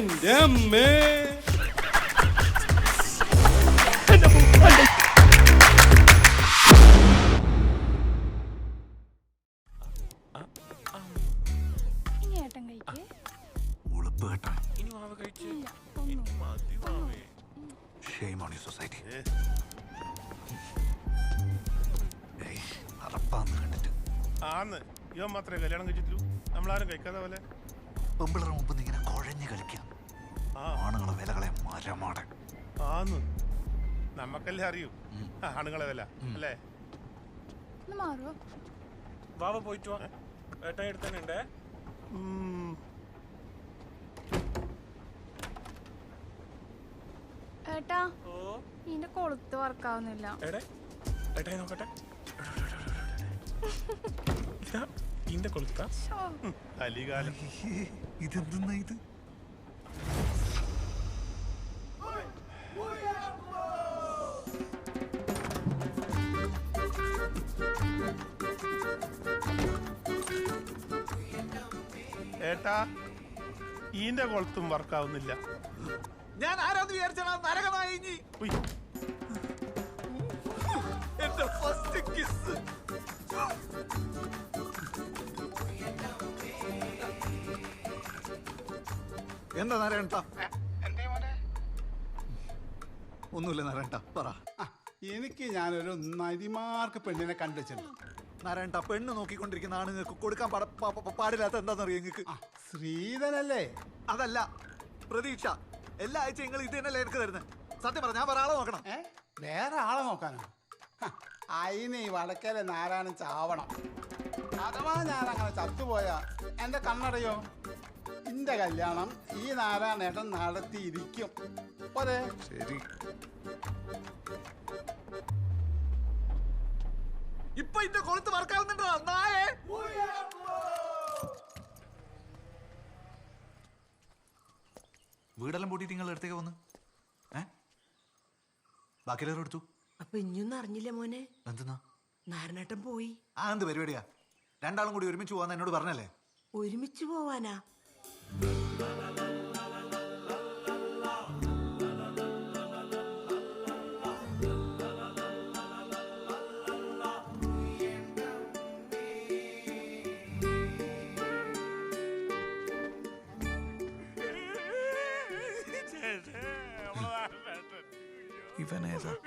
എന്റെ അമ്മേ ഇനി ഏട്ടൻ കഴിക്കേ ഉളുപ്പ് കേട്ടോ ഇനി മാവ കഴിച്ച് ഇല്ല ഒന്നും മതി മാവേ ഷെയിം ഓൺ യു സൊസൈറ്റി അറപ്പാന്ന് കണ്ടിട്ട് ആന്ന് ഇവൻ മാത്രമേ കല്യാണം കഴിച്ചിട്ടുള്ളൂ നമ്മളാരും കഴിക്കാതെ പോലെ പെമ്പിളർ മുമ്പ് ഇങ്ങനെ കുഴഞ്ഞു കളിക്കാം. ആണുങ്ങളെ വിലകളെ മരമാടെ. ആന്ന്. നമ്മക്കല്ലേ അറിയൂ. ആണുങ്ങളെ വില അല്ലേ? വാവ പോയിട്ട് വാ. ഏട്ടൻ എടുത്തന്നെ ഉം. ഏട്ടാ ഓ. ഇതിന്റെ കൊളുത്ത് വർക്കാവുന്നില്ല. എടേ ഏട്ടായി നോക്കട്ടെ. കൊളുത്ത ശോ, കലികാലം. ഇതെന്തെന്നാ ഇത്? ഏട്ടാ ഈന്റെ കൊളുത്തും വർക്കാവുന്നില്ല. ഞാൻ ആരാന്ന് വിചാരിച്ചാ നരകമായി ഉയ്. എന്റെ ഫസ്റ്റ് കിസ് എന്താ നാരായണ ഒന്നുമില്ല നാരായണ പറ. എനിക്ക് ഞാനൊരു നരിമാർക്ക് പെണ്ണിനെ കണ്ടുവച്ചിട്ടുണ്ട്. നാരായണ പെണ്ണ് നോക്കിക്കൊണ്ടിരിക്കുന്ന നിങ്ങൾക്ക് കൊടുക്കാൻ പാടില്ലാത്ത എന്താണെന്നറിയാം നിങ്ങൾക്ക് ശ്രീധനല്ലേ അതല്ല പ്രതീക്ഷ. എല്ലാ ആഴ്ച നിങ്ങൾ ഇത് തന്നെയല്ലേ എനിക്ക് തരുന്നത് സത്യം പറ ഞാൻ വേറെ ആളെ നോക്കണം. വേറെ ആളെ നോക്കാനോ? അയിന് ഈ വടക്കേലെ നാരായണൻ ചാവണം. അഥവാ ഞാൻ അങ്ങനെ ചത്തുപോയാ എന്റെ കണ്ണടയോ? എന്റെ കല്യാണം ഈ നാരായണേട്ടൻ നടത്തിയിരിക്കും. പോരെ. ശരി. ഇപ്പൊ ഇന്റെ കൊളുത്ത് വർക്കാവുന്നുണ്ടോ നായേ. വീടെല്ലാം പൂട്ടിയിട്ട് നിങ്ങൾ അടുത്തേക്ക് വന്ന്? ഏ? ബാക്കിയുള്ളവർ എടുത്തു? അപ്പൊ ഇനിയൊന്നും അറിഞ്ഞില്ല മോനെ? എന്തെന്നാ? നാരായണേട്ടൻ പോയി. ആ എന്ത് പരിപാടിയാ? രണ്ടാളും കൂടി ഒരുമിച്ച് പോവാന്ന് എന്നോട് പറഞ്ഞല്ലേ? ഒരുമിച്ച് പോവാനാ? Veneza.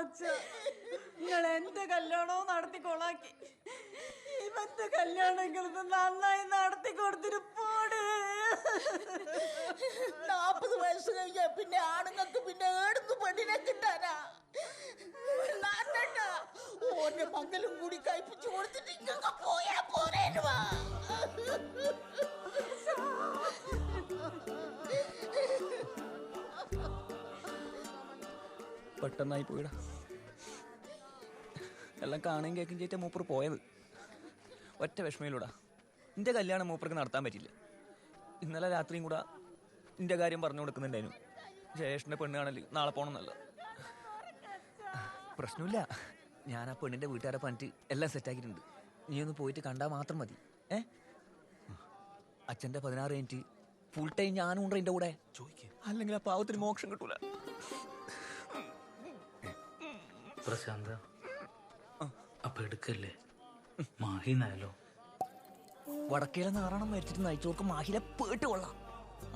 അച്ഛ നിങ്ങൾ എന്റെ കല്യാണവും നടത്തി കൊളാക്കി. ഇവന്റെ കല്യാണം ഇങ്ങളത് നന്നായി നടത്തി കൊടുത്തിട്ട് പോട് നാപ്പത് വയസ്സ് കഴിഞ്ഞ പിന്നെ ആണുങ്ങൾക്ക് പിന്നെ ഏടുന്ന് പെണ്ണിനെ കിട്ടാനാ? ഓന്റെ മംഗലും കൂടി കഴിപ്പിച്ചു കൊടുത്തിട്ട് ഇങ്ങൊക്കെ പോയാ പോരേന്ന് വാ. പെട്ടെന്നായി പോയിടാ. എല്ലാം കാണുകയും കേൾക്കും ചെയ്തിട്ട് മൂപ്പർ പോയത്. ഒറ്റ വിഷമയിലൂടാ. എന്റെ കല്യാണം മൂപ്പർക്ക് നടത്താൻ പറ്റില്ല. ഇന്നലെ രാത്രിയും കൂടെ എന്റെ കാര്യം പറഞ്ഞു കൊടുക്കുന്നുണ്ടായിരുന്നു. ജയേഷിന്റെ പെണ്ണ് കാണൽ നാളെ പോകണമെന്നല്ല പ്രശ്നമില്ല. ഞാൻ ആ പെണ്ണിന്റെ വീട്ടുകാരെ പറഞ്ഞിട്ട് എല്ലാം സെറ്റാക്കിയിട്ടുണ്ട് നീ ഒന്ന് പോയിട്ട് കണ്ടാൽ മാത്രം മതി. ഏ? അച്ഛന്റെ പതിനാറ് മിനിറ്റ് ഫുൾ ടൈം ഞാനും ഉണ്ട് എന്റെ കൂടെ. ചോദിക്ക. അല്ലെങ്കിൽ ആ പാവത്തിന് മോക്ഷം കിട്ടൂല. പ്രശാന്ത. അപ്പൊ എടുക്കല്ലേ? മാഹിന്നായാലോ വടക്കേലെ നാറാണം മരിച്ചിട്ട് നയിച്ചവർക്ക് മാഹിലെ പേട്ട് കൊള്ളാം.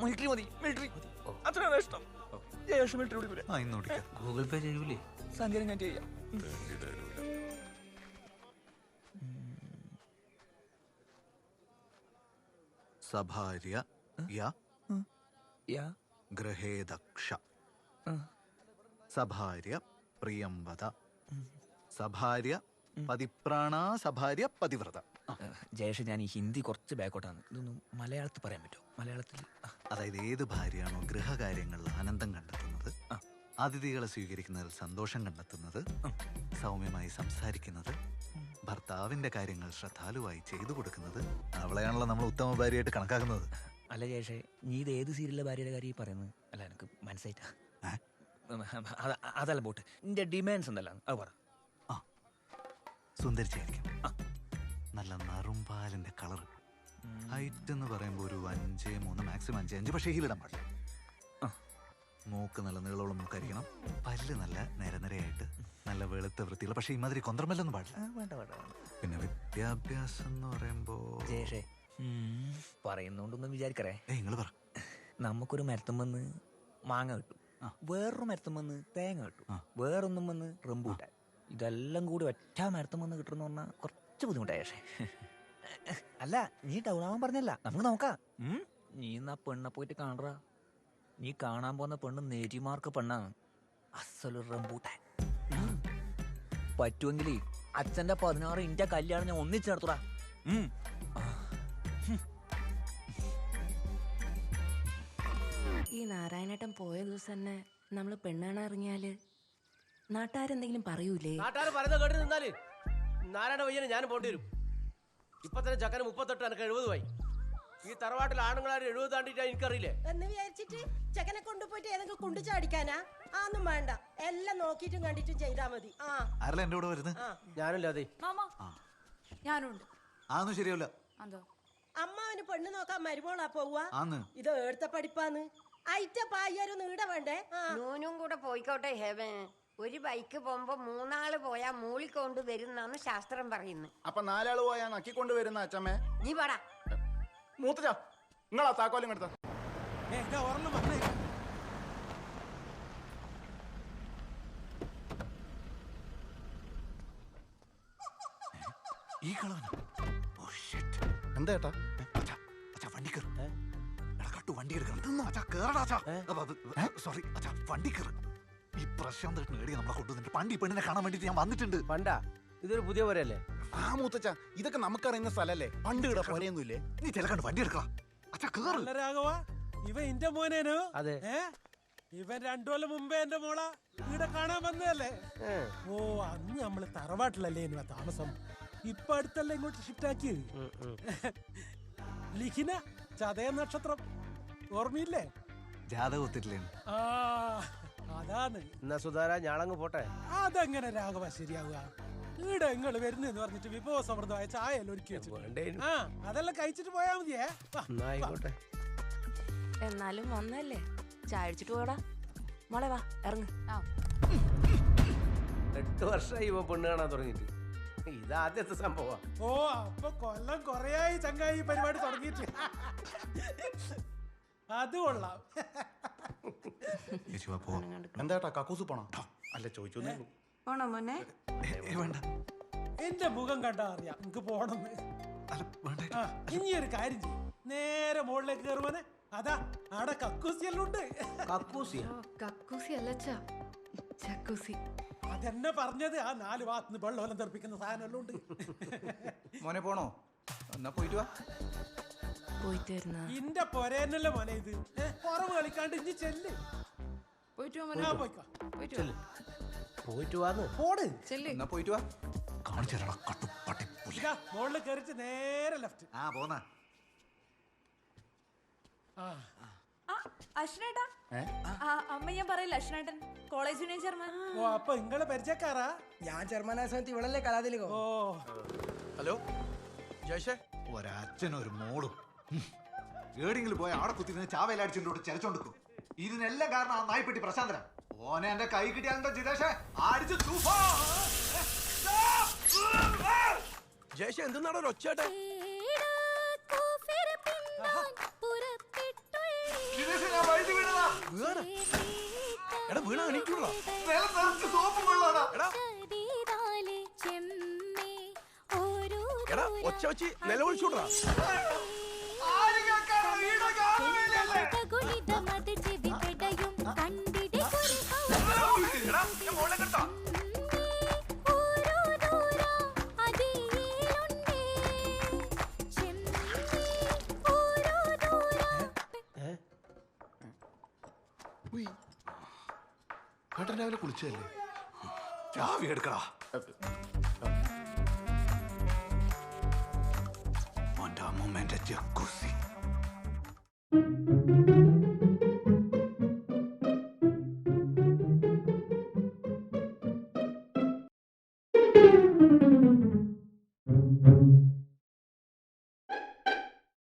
മിലിറ്ററി മതി മിലിറ്ററി അത്രയാണ് ഇഷ്ടം. ജയേഷ് മിലിറ്ററി വിളിക്കൂല ആ ഇന്ന് ഓടിക്കാം. ഗൂഗിൾ പേ ചെയ്യൂലേ? സംഗീതം ഞാൻ ചെയ്യാം. സഭാര്യ യ? യ? ഗ്രഹേദക്ഷ ദക്ഷ. സഭാര്യ പ്രിയംവദ സഭാര്യ പതിപ്രാണ സഭാര്യ പതിവ്രത. ജയേഷ് ഞാൻ ഈ ഹിന്ദി കുറച്ച് ബാക്കോട്ടാണ്. ഇതൊന്നും മലയാളത്തിൽ പറയാൻ പറ്റുമോ? മലയാളത്തിൽ അതായത് ഏത് ഭാര്യയാണോ ഗൃഹകാര്യങ്ങളിൽ ആനന്ദം കണ്ടെത്തുന്നത്. അതിഥികളെ സ്വീകരിക്കുന്നതിൽ സന്തോഷം കണ്ടെത്തുന്നത് സൗമ്യമായി സംസാരിക്കുന്നത് ഭർത്താവിന്റെ കാര്യങ്ങൾ ശ്രദ്ധാലുവായി ചെയ്തു കൊടുക്കുന്നത് അവളെയാണല്ലോ നമ്മൾ ഉത്തമ ഭാര്യയായിട്ട് കണക്കാക്കുന്നത്. അല്ല ജേഷേ നീ ഇത് ഏത് സീരിയലിലെ ഭാര്യയുടെ കാര്യം പറയുന്നത്? അല്ല എനിക്ക് മനസ്സിലായിട്ടാ അതല്ല ബോട്ട്. നിന്റെ ഡിമാൻഡ്സ് എന്തല്ല? അത് പറ. സുന്ദരിച്ചായിരിക്കും നല്ല നറുംപാലിന്റെ കളർ. ഹൈറ്റ് എന്ന് പറയുമ്പോൾ ഒരു അഞ്ച് മൂന്ന് മാക്സിമം അഞ്ച് അഞ്ച്. പക്ഷേ ഹീലിടാൻ പാടില്ല. ആ. മൂക്ക് നല്ല നീളമുള്ള മൂക്കായിരിക്കണം. പല്ല് നല്ല നിരനിരയായിട്ട് നല്ല വെളുത്ത വൃത്തിയുള്ള പക്ഷേ ഇമാതിരി കൊന്തമല്ലൊന്നും പാടില്ല. വേണ്ട വേണ്ട വേണ്ട. പിന്നെ വിദ്യാഭ്യാസം എന്ന് പറയുമ്പോ ജേഷേ പറയുന്നോണ്ടൊന്നും വിചാരിക്കറേ നിങ്ങൾ പറ. നമുക്കൊരു മരത്തും വന്ന് മാങ്ങ കിട്ടും. ആ. വേറൊരു മരത്തും വന്ന് തേങ്ങ കിട്ടും. വേറൊന്നും വന്ന് റംബൂട്ടാൻ. ഇതെല്ലാം കൂടി ഒറ്റ മരത്തും വന്ന് കിട്ടുമെന്ന് പറഞ്ഞാൽ കുറച്ച് ബുദ്ധിമുട്ടായി പക്ഷേ. അല്ല നീ ടൗൺ ആവാൻ പറഞ്ഞല്ല. നമുക്ക് നോക്കാം? നീ എന്നാ പെണ്ണെ പോയിട്ട് കാണറ. നീ കാണാൻ പോകുന്ന പെണ്ണ് നെരിമാർക്ക് പെണ്ണാണ്. അസലു റംബൂട്ടാൻ. പറ്റുമെങ്കിൽ അച്ഛന്റെ പതിനാറ് ഇന്ത്യ കല്യാണം ഞാൻ ഒന്നിച്ചു നടത്തുടാ. ഈ നാരായണേട്ടൻ പോയ ദിവസം തന്നെ നമ്മൾ പെണ്ണാണ് ഇറങ്ങിയാൽ നാട്ടുകാരെന്തെങ്കിലും പറയൂലേ? നാട്ടുകാർ പറയുന്നത് കേട്ട് നിന്നാൽ നാരായണ വയ്യന് ഞാനും പോണ്ടി വരും. ഇപ്പൊ തന്നെ ചക്കന് മുപ്പത്തെട്ട് എനിക്ക് എഴുപതുമായി ഈ തറവാട്ടിൽ ആണുങ്ങളാരും എഴുപത് താണ്ടിട്ടാ എനിക്കറിയില്ലേ? എന്ന് വിചാരിച്ചിട്ട് ചെക്കനെ കൊണ്ടുപോയിട്ട് ഏതെങ്കിലും കുണ്ടു ചാടിക്കാനാ? ആന്നും വേണ്ട. എല്ലാം നോക്കിയിട്ടും കണ്ടിട്ടും ചെയ്താ മതി. ആ. ആരല്ല എന്റെ കൂടെ വരുന്നത്? ഞാനല്ല അതെ. മാമ ഞാനുണ്ട്. ആന്നും ശരിയല്ല അമ്മാവന് പെണ്ണ് നോക്കാൻ മരുമോളാ പോവാ ആന്ന്. ഇത് എടുത്ത പഠിപ്പാന്ന്. അയിറ്റ പായ്യാരും നീട വേണ്ടേ? നൂനും കൂടെ പോയിക്കോട്ടെ ഹേവൻ. ഒരു ബൈക്ക് പോകുമ്പോ മൂന്നാൾ പോയാ മൂളി കൊണ്ട് വരുന്നാണ് ശാസ്ത്രം പറയുന്നു. അപ്പൊ നാലാൾ പോയാ നക്കിക്കൊണ്ട് വരുന്ന അച്ഛമ്മേ നീ പാടാ. മൂത്തച്ചാ നിങ്ങളാ താക്കോലും എടുത്ത ഈ കളവന ഓ ഷിറ്റ് എന്താ ഏട്ടാ? അച്ഛാ അച്ഛാ വണ്ടി കയറ് എടാ കട്ടു വണ്ടി എടുക്കണം അച്ഛാ കേറടാ അച്ഛാ. സോറി അച്ഛാ വണ്ടി കയറ് ഈ പ്രശാന്ത് നേടി നമ്മളെ കൊണ്ടുവന്നിട്ട് പണ്ട് ഈ പെണ്ണിനെ കാണാൻ വേണ്ടിട്ട് ഞാൻ വന്നിട്ടുണ്ട്. പണ്ടാ? ഇതൊരു പുതിയ പോരല്ലേ ആ മൂത്തച്ഛ ഇതൊക്കെ നമുക്കറിയുന്ന സ്ഥലല്ലേ? പണ്ട് ഇവിടെ പോലെയൊന്നുമില്ലേ? നീ ചിലക്കണ്ട് വണ്ടി എടുക്കാം അച്ഛാ കേറ്. അല്ല രാഘവ ഇവ എന്റെ മോനേനു അതെ. ഇവൻ രണ്ടു കൊല്ലം മുമ്പേ എന്റെ മോള. ഇവിടെ കാണാൻ വന്നതല്ലേ? ഓ അന്ന് നമ്മൾ തറവാട്ടിലല്ലേ ഇനി താമസം. ഇപ്പൊ അടുത്തല്ലേ ഇങ്ങോട്ട് ഷിഫ്റ്റ് ആക്കി? ലിഖിന ചതയ നക്ഷത്രം. ഓർമ്മയില്ലേ? ജാതകം ഒത്തിട്ടില്ലേ? ആ. അതാണ്. എന്നാ സുധാര ഞാളങ്ങ് പോട്ടെ? അതെങ്ങനെ രാഘവ ശരിയാവുക? ഇവിടെ നിങ്ങൾ വരുന്നെന്ന് പറഞ്ഞിട്ട് വിഭവസമൃദ്ധമായ ചായ എല്ലാം ഒരുക്കി വെച്ചിട്ടുണ്ട്. ആ അതെല്ലാം കഴിച്ചിട്ട് പോയാ മതിയേ. ആയിക്കോട്ടെ. എന്നാലും വന്നല്ലേ. ചായ അടിച്ചിട്ട് പോടാ. മോളെ വാ ഇറങ്ങ്. എട്ട് വർഷമായി ഇവ പെണ്ണ് കാണാൻ തുടങ്ങിയിട്ട്. ഇതാദ്യത്തെ സംഭവം. ഓ അപ്പൊ കൊല്ലം കൊറേയായി ചങ്ങായി പരിപാടി തുടങ്ങിയിട്ട്. അത് കൊള്ളാം. യേശുവാ പോവാം. എന്താ ഏട്ടാ കക്കൂസ് പോണോ? അല്ല ചോദിച്ചു പോണോ മോനെ? വേണ്ട. എന്റെ മുഖം കണ്ടാ അറിയാം. നിങ്ങക്ക് പോണം. ഇനി ഒരു കാര്യം ചെയ്യും. നേരെ മുകളിലേക്ക് കയറുവാനെ അതാ ആടെ കക്കൂസിയെല്ലാം ഉണ്ട്. കക്കൂസിയ? കക്കൂസി അതെന്നെ പറഞ്ഞത്. ആ നാല് ഭാഗത്തുനിന്ന് വെള്ളം തെറിപ്പിക്കുന്ന സാധനം ഉണ്ട്. മോനെ പോണോ? എന്നാ പോയിട്ട് വാ. പോയിട്ട് വരുന്ന ഇന്റെ പൊരേന്നല്ലേ മോനെ ഇത്? കുറവ് കളിക്കാണ്ട് ഇനി ചെല്ല്. പോയിട്ട് ആ പോയിക്കോ. പോയിട്ട് പോയിട്ട് വാന്ന്. പോട് ചെല്ല്. എന്നാ പോയിട്ട് വാ. കാണിച്ചു തരാടാ. ഇതാ, കയറിച്ച് നേരെ ലെഫ്റ്റ്. ആ പോന്നാ. ആ. അശ്വനേട്ടാ. അമ്മ ഞാൻ പറയില്ല അശ്വനേട്ടൻ. College union chairman. ഓ അപ്പൊ നിങ്ങളെ പരിചയക്കാരാ? ഞാൻ ചെയർമാനായ സമയത്ത് ഇവളല്ലേ കലാതിലോ ഓ. ഹലോ. ജയ്ഷേ ഒരച്ഛനും ഒരു മോളും. ഏടെങ്കിലും പോയ അവിടെ കുത്തി ചാവയിലടിച്ചോണ്ട് ചരച്ചോണ്ടിരിക്കും ഇതിനെല്ലാം കാരണം ആ നായ്പെട്ടി പ്രശാന്തന. ഓനെ എന്റെ കൈ കിട്ടിയാലോ ജിതേഷേ അടിച്ചു തൂഫാ. ജയശ എന്തെന്നാണോ ഒരു ഒച്ചേട്ടെ എടാ വീണ എടാ. ഒച്ച വെച്ച് നിലവിളിച്ചോടാ കുളിച്ചല്ലേ? ചാവി എടുക്കടാ. മോന്റെ അമ്മൂമ്മേന്റെ ജക്കൂസി.